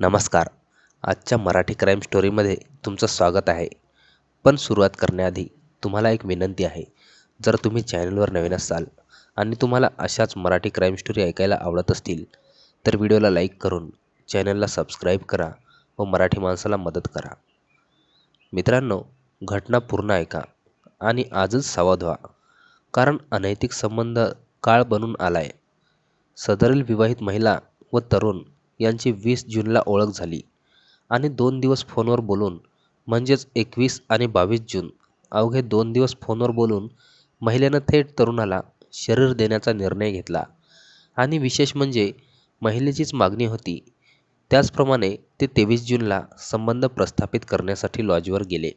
नमस्कार. आजच्या मराठी क्राईम स्टोरीमध्ये तुमचं स्वागत आहे. पण सुरुवात करण्याआधी तुम्हाला एक विनंती आहे. जर तुम्ही चॅनलवर नवीन असाल आणि तुम्हाला अशाच मराठी क्राईम स्टोरी ऐकायला आवडत असतील तर व्हिडिओला लाईक करून चॅनलला सबस्क्राईब करा व मराठी माणसाला मदत करा. मित्रांनो घटना पूर्ण ऐका आणि आजच सावध व्हा. कारण अनैतिक संबंध काळ बनून आला आहे सदरील विवाहित महिला व तरुण यांची वीस जूनला ओळख झाली. आणि दोन दिवस फोनवर बोलून म्हणजेच एकवीस आणि बावीस जून अवघे दोन दिवस फोनवर बोलून महिलेनं थेट तरुणाला शरीर देण्याचा निर्णय घेतला. आणि विशेष म्हणजे महिलेचीच मागणी होती. त्याचप्रमाणे ते तेवीस जूनला संबंध प्रस्थापित करण्यासाठी लॉजवर गेले.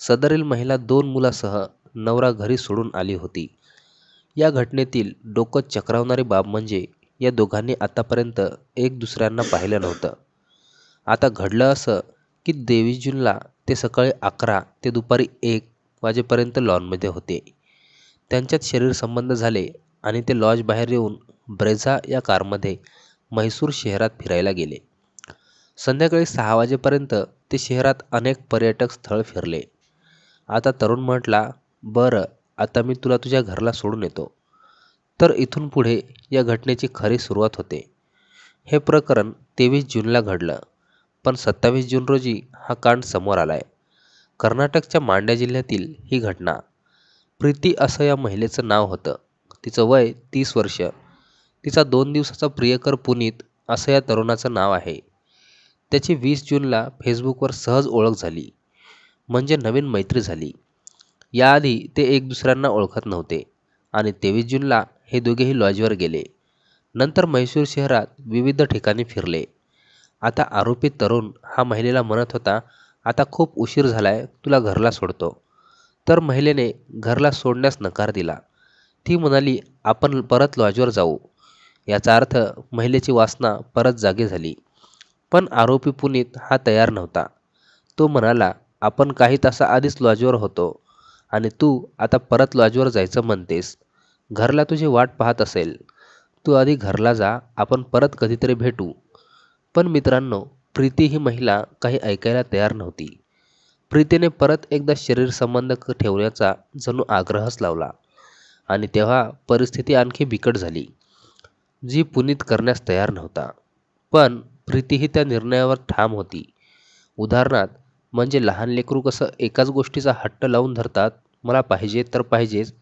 सदरील महिला दोन मुलासह नवरा घरी सोडून आली होती. या घटनेतील डोकं चक्रावणारी बाब म्हणजे या दोघांनी आतापर्यंत एक दुसऱ्यांना पाहिलं नव्हतं. आता घडलं असं की तेवीस जूनला ते सकाळी अकरा ते दुपारी एक वाजेपर्यंत लॉनमध्ये होते. त्यांच्यात शरीर संबंध झाले आणि ते लॉज बाहेर येऊन ब्रेझा या कारमध्ये म्हैसूर शहरात फिरायला गेले. संध्याकाळी सहा वाजेपर्यंत ते शहरात अनेक पर्यटक स्थळ फिरले. आता तरुण म्हटला बरं आता मी तुला तुझ्या घरला सोडून येतो. तर इथून पुढे या घटनेची खरी सुरुवात होते. हे प्रकरण तेवीस जूनला घडलं पण सत्तावीस जून रोजी हा कांड समोर आला आहे कर्नाटकच्या मांड्या जिल्ह्यातील ही घटना प्रीती असं या महिलेचं नाव होतं. तिचं वय तीस वर्ष. तिचा दोन दिवसाचा प्रियकर पुनीत असं या तरुणाचं नाव आहे. त्याची वीस जूनला फेसबुकवर सहज ओळख झाली म्हणजे नवीन मैत्री झाली. याआधी ते एक दुसऱ्यांना ओळखत नव्हते. आणि तेवीस जूनला हे दोघेही लॉजवर गेले. नंतर म्हैसूर शहरात विविध ठिकाणी फिरले. आता आरोपी तरुण हा महिलेला म्हणत होता आता खूप उशीर झालाय तुला घरला सोडतो. तर महिलेने घरला सोडण्यास नकार दिला. ती म्हणाली आपण परत लॉजवर जाऊ. याचा अर्थ महिलेची वासना परत जागी झाली. पण आरोपी पुनीत हा तयार नव्हता. तो म्हणाला आपण काही तासाआधीच लॉजवर होतो. आणि तू आता परत लॉजवर जायचं म्हणतेस. घरला तुझी वाट पाहत असेल. तू आधी घरला जा आपण परत कधीतरी भेटू. पण मित्रांनो प्रीती ही महिला काही ऐकायला तयार नव्हती. प्रीतीने परत एकदा शरीर संबंध ठेवण्याचा जणू आग्रहच लावला. आणि तेव्हा परिस्थिती आणखी बिकट झाली जी पुनीत करण्यास तयार नव्हता. पण प्रीती ही त्या निर्णयावर ठाम होती. उदाहरणार्थ म्हणजे लहान लेकरू कसं एकाच गोष्टीचा हट्ट लावून धरतात मला पाहिजे तर पाहिजेच.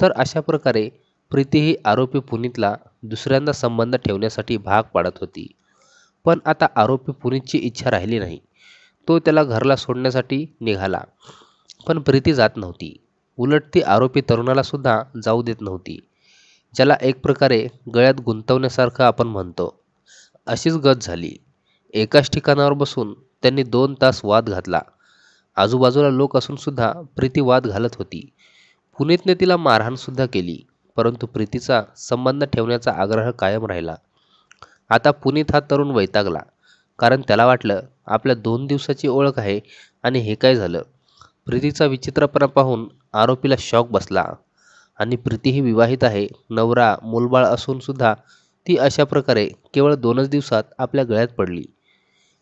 तर अशा प्रकारे प्रीती ही आरोपी पुनीतला दुसऱ्यांदा संबंध ठेवण्यासाठी भाग पाडत होती. पण आता आरोपी पुनीतची इच्छा राहिली नाही. तो त्याला घरला सोडण्यासाठी निघाला. पण प्रीती जात नव्हती. उलट ती आरोपी तरुणाला सुद्धा जाऊ देत नव्हती. ज्याला एक प्रकारे गळ्यात गुंतवण्यासारखं आपण म्हणतो. अशीच गत झाली. एकाच ठिकाणावर बसून त्यांनी दोन तास वाद घातला. आजूबाजूला लोक असून सुद्धा प्रीती वाद घालत होती. पुनीतने तिला मारहाणसुद्धा केली परंतु प्रीतीचा संबंध ठेवण्याचा आग्रह कायम राहिला. आता पुनीत हा तरुण वैतागला कारण त्याला वाटलं आपल्या दोन दिवसाची ओळख आहे आणि हे काय झालं? प्रीतीचा विचित्रपणा पाहून आरोपीला शॉक बसला. आणि प्रीती ही विवाहित आहे नवरा मूलबाळ असून सुद्धा ती अशा प्रकारे केवळ दोनच दिवसात आपल्या गळ्यात पडली.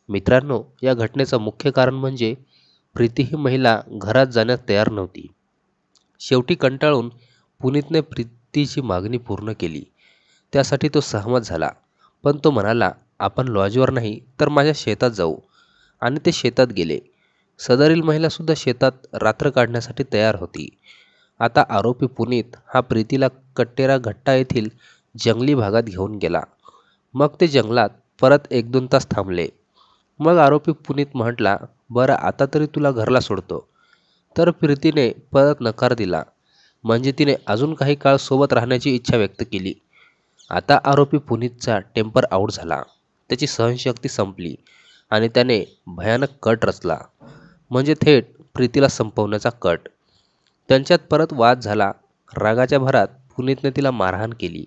मित्रांनो या घटनेचं मुख्य कारण म्हणजे प्रीती ही महिला घरात जाण्यास तयार नव्हती. शेवटी कंटाळून पुनीतने प्रीतीची मागणी पूर्ण केली. त्यासाठी तो सहमत झाला. पण तो म्हणाला आपण लॉजवर नाही तर माझ्या शेतात जाऊ. आणि ते शेतात गेले. सदरील महिलासुद्धा शेतात रात्र काढण्यासाठी तयार होती. आता आरोपी पुनीत हा प्रीतीला कट्टेरा घट्टा येथील जंगली भागात घेऊन गेला. मग ते जंगलात परत एक दोन तास थांबले. मग आरोपी पुनीत म्हटला बरं आता तरी तुला घरला सोडतो. तर प्रीतीने परत नकार दिला. म्हणजे तिने अजून काही काळ सोबत राहण्याची इच्छा व्यक्त केली. आता आरोपी पुनीतचा टेम्पर आऊट झाला. त्याची सहनशक्ती संपली आणि त्याने भयानक कट रचला. म्हणजे थेट प्रीतीला संपवण्याचा कट. त्यांच्यात परत वाद झाला. रागाच्या भरात पुनीतने तिला मारहाण केली.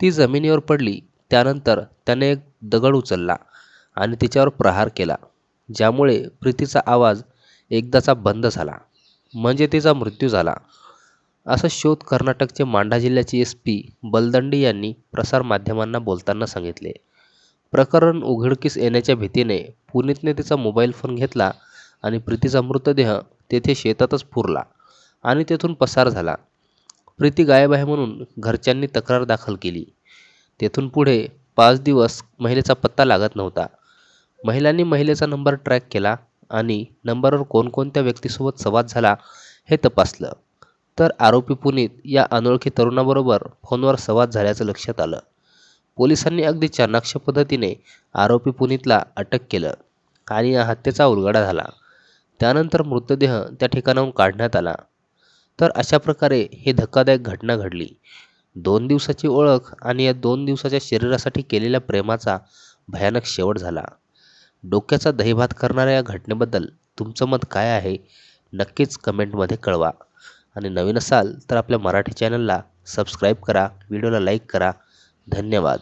ती जमिनीवर पडली. त्यानंतर त्याने एक दगड उचलला. आणि तिच्यावर प्रहार केला ज्यामुळे प्रीतीचा आवाज एकदाचा बंद झाला म्हणजे तिचा मृत्यू झाला. असा शोध कर्नाटकचे मांडा जिल्ह्याचे एस पी बलदंडी यांनी प्रसारमाध्यमांना बोलताना सांगितले. प्रकरण उघडकीस येण्याच्या भीतीने पुनीतने तिचा मोबाईल फोन घेतला आणि प्रीतीचा मृतदेह तेथे शेतातच पुरला आणि तेथून पसार झाला. प्रीती गायब आहे म्हणून घरच्यांनी तक्रार दाखल केली. तेथून पुढे पाच दिवस महिलेचा पत्ता लागत नव्हता. महिलांनी महिलेचा नंबर ट्रॅक केला आणि नंबरवर कोणकोणत्या व्यक्तीसोबत संवाद झाला हे तपासलं. तर आरोपी पुनीत या अनोळखी तरुणाबरोबर फोनवर संवाद झाल्याचं लक्षात आलं. पोलिसांनी अगदी चाणाक्ष पद्धतीने आरोपी पुनीतला अटक केलं आणि या हत्येचा उलगडा झाला. त्यानंतर मृतदेह त्या ठिकाणाहून काढण्यात आला. तर अशा प्रकारे ही धक्कादायक घटना घडली. दोन दिवसाची ओळख आणि या दोन दिवसाच्या शरीरासाठी केलेल्या प्रेमाचा भयानक शेवट झाला. डोक्याचा दहीभात करणाऱ्या या घटनेबद्दल तुमचं मत काय आहे नक्कीच कमेंटमध्ये कळवा. आणि नवीन असाल तर आपल्या मराठी चॅनलला सबस्क्राईब करा व्हिडिओला लाईक करा. धन्यवाद.